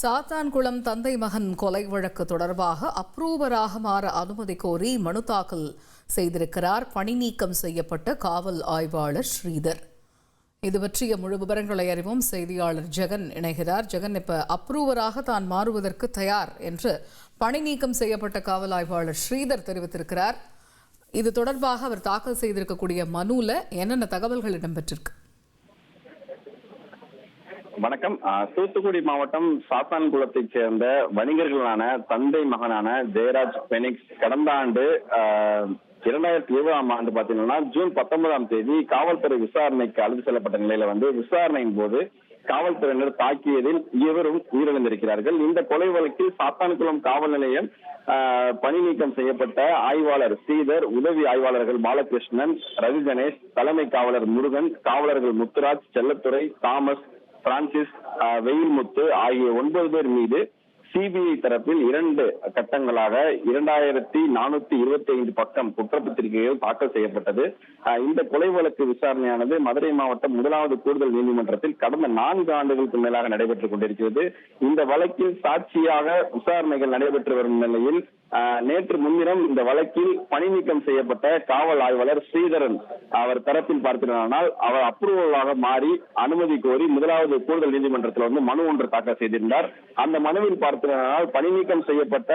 சாத்தான்குளம் தந்தை மகன் கொலை வழக்கு தொடர்பாக அப்ரூவராக மாற அனுமதி கோரி மனு தாக்கல் செய்திருக்கிறார். பணி நீக்கம் செய்யப்பட்ட காவல் ஆய்வாளர் ஸ்ரீதர். இது பற்றிய முழு விவரங்களை அறிவோம். செய்தியாளர் ஜெகன் இணைகிறார். ஜெகன் இப்ப அப்ரூவராக தான் மாறுவதற்கு தயார் என்று பணி நீக்கம் செய்யப்பட்ட காவல் ஆய்வாளர் ஸ்ரீதர் தெரிவித்திருக்கிறார். இது தொடர்பாக அவர் தாக்கல் செய்திருக்கக்கூடிய மனுவில் என்னென்ன தகவல்கள் இடம்பெற்றிருக்கு? வணக்கம். தூத்துக்குடி மாவட்டம் சாத்தான்குளத்தைச் சேர்ந்த வணிகர்களான தந்தை மகனான ஜெயராஜ் பெனிக்ஸ் கடந்த ஆண்டு இரண்டாயிரத்தி இருபதாம் ஆண்டு பாத்தீங்கன்னா ஜூன் பத்தொன்பதாம் தேதி காவல்துறை விசாரணைக்கு அழைத்து செல்லப்பட்ட நிலையில வந்து விசாரணையின் போது காவல்துறையினர் தாக்கியதில் இருவரும் உயிரிழந்திருக்கிறார்கள். இந்த கொலை வழக்கில் சாத்தான்குளம் காவல் நிலையம் ஆஹ், பணி நீக்கம் செய்யப்பட்ட ஆய்வாளர் ஸ்ரீதர் உதவி ஆய்வாளர்கள் பாலகிருஷ்ணன் ரவி கணேஷ் தலைமை காவலர் முருகன் காவலர்கள் முத்துராஜ் செல்லத்துறை தாமஸ் பிரான்சிஸ் வெயில்முத்து ஆகிய ஒன்பது பேர் மீது சிபிஐ தரப்பில் இரண்டு கட்டங்களாக இரண்டாயிரத்தி நானூத்தி இருபத்தி ஐந்து பக்கம் குற்றப்பத்திரிகைகள் தாக்கல் செய்யப்பட்டது. ஆஹ், இந்த கொலை வழக்கு விசாரணையானது மதுரை மாவட்டம் முதலாவது கூடுதல் நீதிமன்றத்தில் கடந்த நான்கு ஆண்டுகளுக்கு மேலாக நடைபெற்றுக் கொண்டிருக்கிறது. இந்த வழக்கில் சாட்சியாக விசாரணைகள் நடைபெற்று வரும் நிலையில் நேற்று முன்தினம் இந்த வழக்கில் பணி நீக்கம் செய்யப்பட்ட காவல் ஆய்வாளர் ஸ்ரீதரன் அவர் தரப்பில் பார்த்தீர்களானால் அவர் அப்ரூவலாக மாறி அனுமதி கோரி முதலாவது கூடுதல் நீதிமன்றத்தில் வந்து மனு ஒன்று தாக்கல் செய்திருந்தார். அந்த மனுவில் பார்த்தீர்களானால் பணி நீக்கம் செய்யப்பட்ட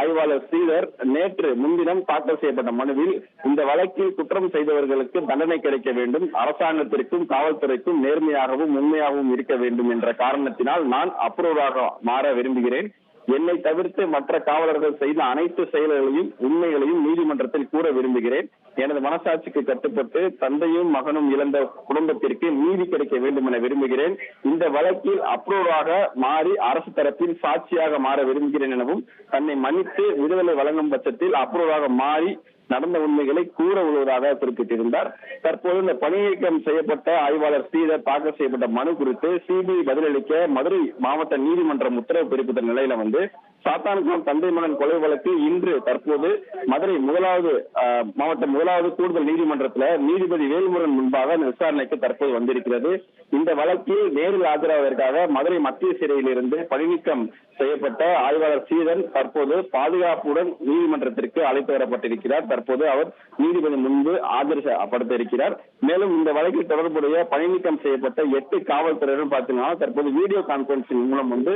ஆய்வாளர் ஸ்ரீதர் நேற்று முன்தினம் தாக்கல் செய்யப்பட்ட மனுவில் இந்த வழக்கில் குற்றம் செய்தவர்களுக்கு தண்டனை கிடைக்க வேண்டும். அரசாங்கத்திற்கும் காவல்துறைக்கும் நேர்மையாகவும் உண்மையாகவும் இருக்க வேண்டும் என்ற காரணத்தினால் நான் அப்ரூவலாக மாற விரும்புகிறேன். என்னை தவிர்த்து மற்ற காவலர்கள் செய்த அனைத்து செயல்களையும் உண்மைகளையும் நீதிமன்றத்தில் கூற விரும்புகிறேன். எனது மனசாட்சிக்கு கட்டுப்பட்டு தந்தையும் மகனும் இழந்த குடும்பத்திற்கு நீதி கிடைக்க வேண்டும் என விரும்புகிறேன். இந்த வழக்கில் அப்ரூவாக மாறி அரசு தரப்பில் சாட்சியாக மாற விரும்புகிறேன் எனவும் தன்னை மன்னித்து விடுதலை வழங்கும் பட்சத்தில் அப்ரூவாக மாறி நடந்த உண்மைகளை கூற உள்ளதாக குறிப்பிட்டிருந்தார். தற்போது இந்த பணிநீக்கம் செய்யப்பட்ட ஆய்வாளர் ஸ்ரீதர் தாக்கல் செய்யப்பட்ட மனு குறித்து சிபிஐ பதிலளிக்க மதுரை மாவட்ட நீதிமன்றம் உத்தரவு பிறப்பித்த நிலையில வந்து சாத்தான்குளம் தந்தை மகன் கொலை வழக்கு இன்று தற்போது மதுரை முதலாவது ஆஹ், மாவட்ட முதலாவது கூடுதல் நீதிமன்றத்தில் நீதிபதி வேல்முருகன் முன்பாக இந்த விசாரணைக்கு தற்போது வந்திருக்கிறது. இந்த வழக்கில் நேரில் ஆஜராவதற்காக மதுரை மத்திய சிறையிலிருந்து பணிநீக்கம் செய்யப்பட்ட ஆய்வாளர் சீதன் தற்போது பாதுகாப்புடன் நீதிமன்றத்திற்கு அழைத்து வரப்பட்டிருக்கிறார். தற்போது அவர் நீதிபதி முன்பு ஆஜர்படுத்த இருக்கிறார் மேலும் இந்த வழக்கில் தொடர்புடைய பணிநீக்கம் செய்யப்பட்ட எட்டு காவல்துறையினர் பார்த்தீங்கன்னா தற்போது வீடியோ கான்பரன்சிங் மூலம் வந்து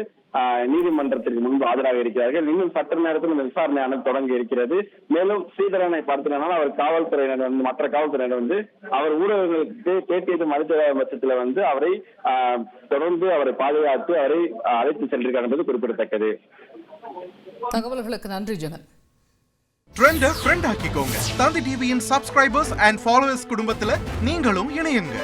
நீதிமன்றத்திற்கு முன்பு ஆஜராக இருக்கிறார்கள். இன்னும் சற்று நேரத்தில் இந்த விசாரணையானது தொடங்கி இருக்கிறது. மேலும் ஸ்ரீதரனை பார்த்தீங்கன்னா அவர் காவல்துறையினர் வந்து மற்ற காவல்துறையினர் வந்து அவர் ஊடகங்களுக்கு பேட்டியது மறுத்த பட்சத்தில் வந்து அவரை தொடர்ந்து அவரை பாதுகாத்து அவரை அழைத்து சென்றிருக்கார் என்பது குறிப்பிடத்தக்கது. தகவல்களுக்கு நன்றி ஜெகன் ட்ரெண்ட ஃப்ரெண்ட் ஆக்கிக்கோங்க. தந்தி டிவியின் சப்ஸ்கிரைபர்ஸ் அண்ட் ஃபாலோவர்ஸ் குடும்பத்துல நீங்களும் இணையுங்க.